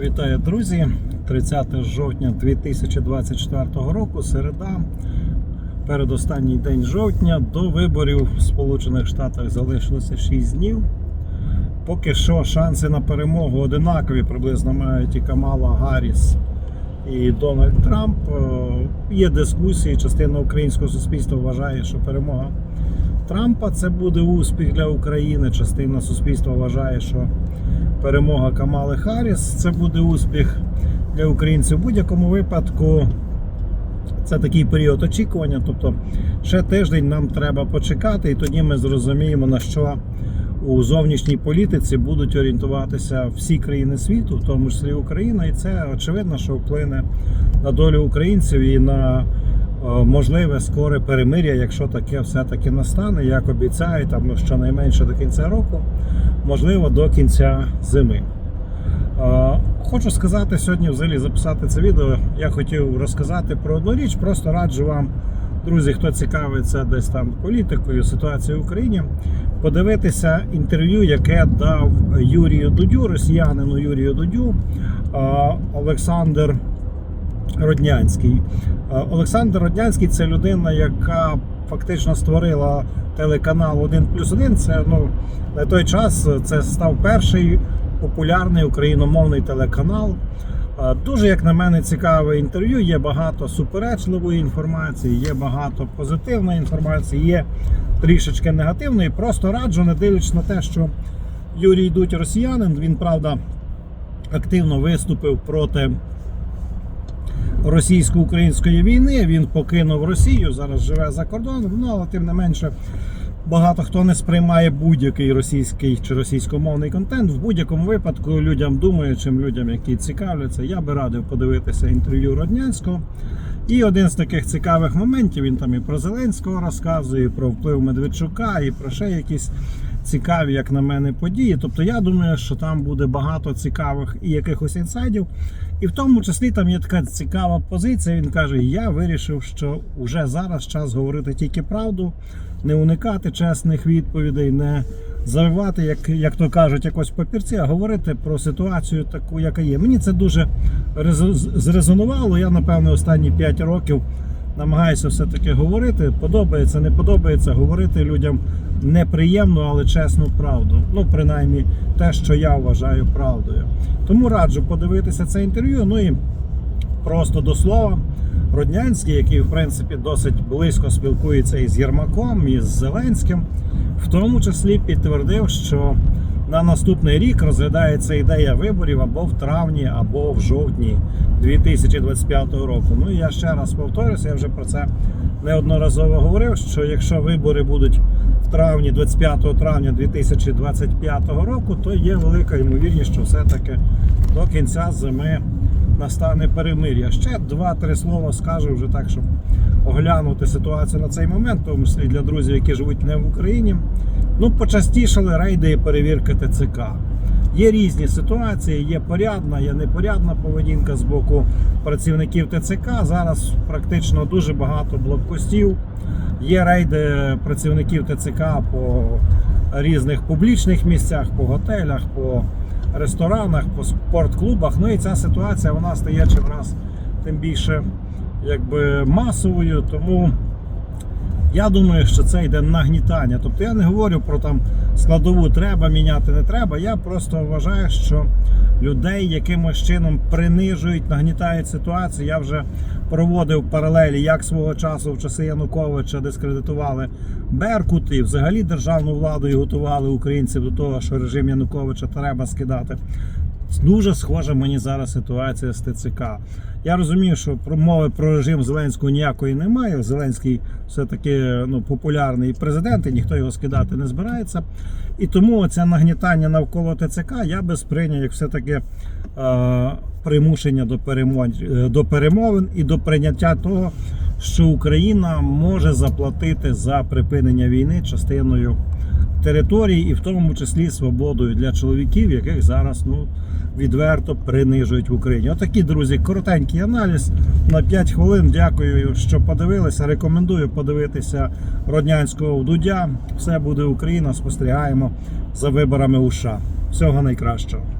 Вітаю, друзі! 30 жовтня 2024 року, середа, передостанній день жовтня. До виборів в Сполучених Штатах залишилося 6 днів. Поки що шанси на перемогу одинакові, приблизно мають і Камала Гарріс і Дональд Трамп. Е, Є дискусії, частина українського суспільства вважає, що перемога Трампа це буде успіх для України. Частина суспільства вважає, що перемога Камали Харріс це буде успіх для українців. В будь-якому випадку це такий період очікування. Тобто ще тиждень нам треба почекати, і тоді ми зрозуміємо, на що у зовнішній політиці будуть орієнтуватися всі країни світу, в тому числі Україна, і це очевидно, що вплине на долю українців і на можливе скоре перемир'я, якщо таке все-таки настане, як обіцяють, там ну, щонайменше до кінця року, можливо, до кінця зими. Е, Хочу сказати сьогодні, взагалі записати це відео. Я хотів розказати про одну річ. Просто раджу вам, друзі, хто цікавиться десь там політикою, ситуацією в Україні, подивитися інтерв'ю, яке дав Юрію Дудю, росіянину Юрію Дудю, е, Олександр Роднянський. Е, Олександр Роднянський це людина, яка фактично створила телеканал 1 плюс 1. Це ну на той час це став перший популярний україномовний телеканал. Е, Дуже, як на мене, цікаве інтерв'ю. Є багато суперечливої інформації, є багато позитивної інформації, є трішечки негативної. Просто раджу, не дивлячись на те, що Юрій Дудь росіянин. Він правда активно виступив проти російсько-української війни. Він покинув Росію, зараз живе за кордоном. Ну але тим не менше. Багато хто не сприймає будь-який російський чи російськомовний контент. В будь-якому випадку людям думаючим, людям, які цікавляться, я би радив подивитися інтерв'ю Роднянського. І один з таких цікавих моментів він там і про Зеленського розказує, і про вплив Медведчука, і про ще якісь цікаві, як на мене, події. Тобто я думаю, що там буде багато цікавих і якихось інсайдів. І в тому числі там є така цікава позиція. Він каже: Я вирішив, що вже зараз час говорити тільки правду, не уникати чесних відповідей, не завивати, як, як то кажуть, якось папірці, а говорити про ситуацію таку, яка є. Мені це дуже зрезонувало. Я, напевно, останні 5 років намагаюся все-таки говорити. Подобається, не подобається, говорити людям неприємну, але чесну правду. Ну, принаймні, те, що я вважаю правдою. Тому раджу подивитися це інтерв'ю. Ну і просто до слова. Роднянський, який в принципі досить близько спілкується із Єрмаком, і з Зеленським, в тому числі підтвердив, що на наступний рік розглядається ідея виборів або в травні, або в жовтні 2025 року. Ну і я ще раз повторюся, я вже про це неодноразово говорив. Що якщо вибори будуть в травні, 25 травня 2025 року, то є велика ймовірність, що все-таки до кінця зими настане перемир'я. Ще два-три слова скажу вже так, щоб оглянути ситуацію на цей момент, в тому числі для друзів, які живуть не в Україні. Ну, почастішали рейди і перевірки ТЦК. Є різні ситуації, є порядна, є непорядна поведінка з боку працівників ТЦК. Зараз практично дуже багато блокпостів. Є рейди працівників ТЦК по різних публічних місцях, по готелях, по ресторанах, по спортклубах. Ну і ця ситуація вона стає чим раз тим більше якби масовою. Тому я думаю, що це йде нагнітання. Тобто я не говорю про там складову треба міняти, не треба. Я просто вважаю, що людей якимось чином принижують, нагнітають ситуацію. Я вже проводив паралелі, як свого часу в часи Януковича дискредитували Беркут і взагалі державну владу і готували українців до того, що режим Януковича треба скидати. Дуже схожа мені зараз ситуація з ТЦК. Я розумію, що про мови про режим Зеленського ніякої немає. Зеленський все-таки ну, популярний президент, і ніхто його скидати не збирається. І тому це нагнітання навколо ТЦК я би сприйняв як все-таки е, примушення до перемовин, е, до перемовин і до прийняття того, що Україна може заплатити за припинення війни частиною територій, і в тому числі свободою для чоловіків, яких зараз ну відверто принижують в Україні. Отакий, друзі, коротенький аналіз на 5 хвилин. Дякую, що подивилися. Рекомендую подивитися Роднянського Дудя. Все буде Україна. Спостерігаємо за виборами у США. Всього найкращого.